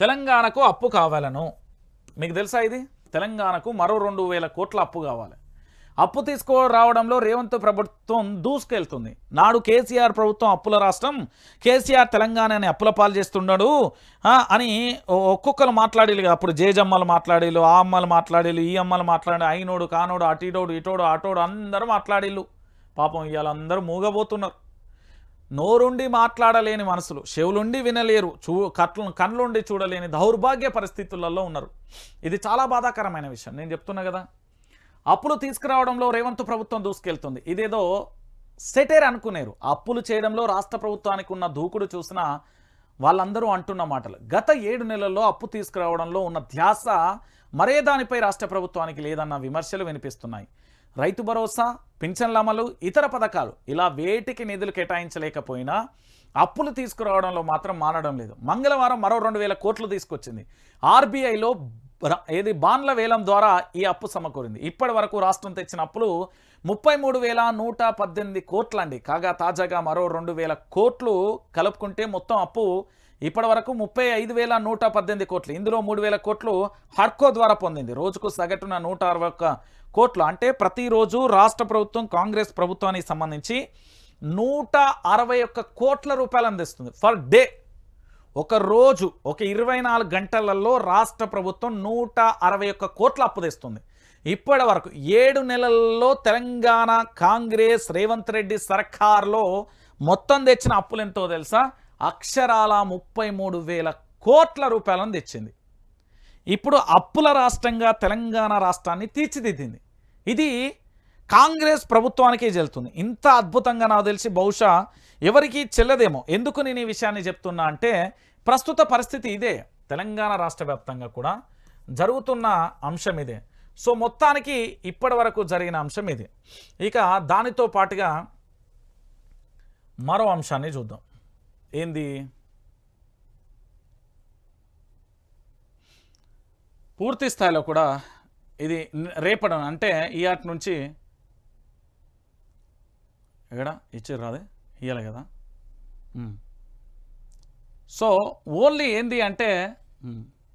తెలంగాణకు అప్పు కావాలను. మీకు తెలుసా ఇది? తెలంగాణకు మరో రెండు వేల కోట్ల అప్పు కావాలి. అప్పు తీసుకో రావడంలో రేవంత్ ప్రభుత్వం దూసుకెళ్తుంది. నాడు కేసీఆర్ ప్రభుత్వం అప్పుల రాష్ట్రం కేసీఆర్ తెలంగాణని అప్పుల పాలు చేస్తున్నాడు అని ఒక్కొక్కరు మాట్లాడేలు అప్పుడు జేజమ్మలు మాట్లాడేలు ఆ అమ్మలు మాట్లాడేలు ఈ అమ్మలు మాట్లాడే అయినోడు కానోడు అటీడోడు ఇటోడు అటోడు అందరూ మాట్లాడేళ్ళు పాపం ఇవాళ అందరూ మూగబోతున్నారు. నోరుండి మాట్లాడలేని మనసులు చెవులుండి వినలేరు చూ కట్లు కళ్ళుండి చూడలేని దౌర్భాగ్య పరిస్థితులలో ఉన్నారు. ఇది చాలా బాధాకరమైన విషయం. నేను చెప్తున్నా కదా అప్పులు తీసుకురావడంలో రేవంత్ ప్రభుత్వం దూసుకెళ్తుంది. ఇదేదో సెటేర్ అనుకునేరు. అప్పులు చేయడంలో రాష్ట్ర ప్రభుత్వానికి ఉన్న దూకుడు చూసిన వాళ్ళందరూ అంటున్న మాటలు. గత ఏడు నెలల్లో అప్పు తీసుకురావడంలో ఉన్న ధ్యాస మరే దానిపై రాష్ట్ర ప్రభుత్వానికి లేదన్న విమర్శలు వినిపిస్తున్నాయి. రైతు భరోసా పింఛన్ల అమలు ఇతర పథకాలు. ఇలా వేటికి నిధులు కేటాయించలేకపోయినా అప్పులు తీసుకురావడంలో మాత్రం మానడం లేదు. మంగళవారం మరో రెండు వేల కోట్లు తీసుకొచ్చింది. ఆర్బీఐలో ఏది బాండ్ల వేలం ద్వారా ఈ అప్పు సమకూరింది. ఇప్పటి వరకు రాష్ట్రం తెచ్చిన అప్పులు ముప్పై మూడు వేల నూట పద్దెనిమిది కోట్లండి. కాగా తాజాగా మరో రెండు వేల కోట్లు కలుపుకుంటే మొత్తం అప్పు ఇప్పటి వరకు ముప్పై ఐదు వేల నూట పద్దెనిమిది కోట్లు ఇందులో మూడు వేల కోట్లు హర్కో ద్వారా పొందింది. రోజుకు సగటున నూట అరవై ఒక్క కోట్లు. అంటే ప్రతిరోజు రాష్ట్ర ప్రభుత్వం కాంగ్రెస్ ప్రభుత్వానికి సంబంధించి నూట అరవై ఒక్క కోట్ల రూపాయలు అందిస్తుంది. Per day. ఒక రోజు ఒక ఇరవై నాలుగు గంటలలో రాష్ట్ర ప్రభుత్వం నూట అరవై ఒక్క కోట్ల అప్పు తెస్తుంది. ఇప్పటి వరకు ఏడు నెలల్లో తెలంగాణ కాంగ్రెస్ రేవంత్ రెడ్డి సర్కార్లో మొత్తం తెచ్చిన అప్పులు ఎంతో తెలుసా? అక్షరాల ముప్పై మూడు వేల కోట్ల రూపాయలను తెచ్చింది. ఇప్పుడు అప్పుల రాష్ట్రంగా తెలంగాణ రాష్ట్రాన్ని తీర్చిదిద్దింది. ఇది కాంగ్రెస్ ప్రభుత్వానికే చెల్తుంది ఇంత అద్భుతంగా నాకు తెలిసి బహుశా ఎవరికి చెల్లదేమో. ఎందుకు నేను ఈ విషయాన్ని చెప్తున్నా అంటే ప్రస్తుత పరిస్థితి ఇదే. తెలంగాణ రాష్ట్ర వ్యాప్తంగా కూడా జరుగుతున్న అంశం ఇదే. సో మొత్తానికి ఇప్పటి వరకు జరిగిన అంశం ఇది. ఇక దానితో పాటుగా మరో అంశాన్ని చూద్దాం. ఏంది? పూర్తి స్థాయిలో కూడా ఇది రేపడం అంటే ఈ ఆట నుంచి ఎక్కడ? ఇచ్చారు రాదే? ఇవ్వాలి కదా. సో ఓన్లీ ఏంది అంటే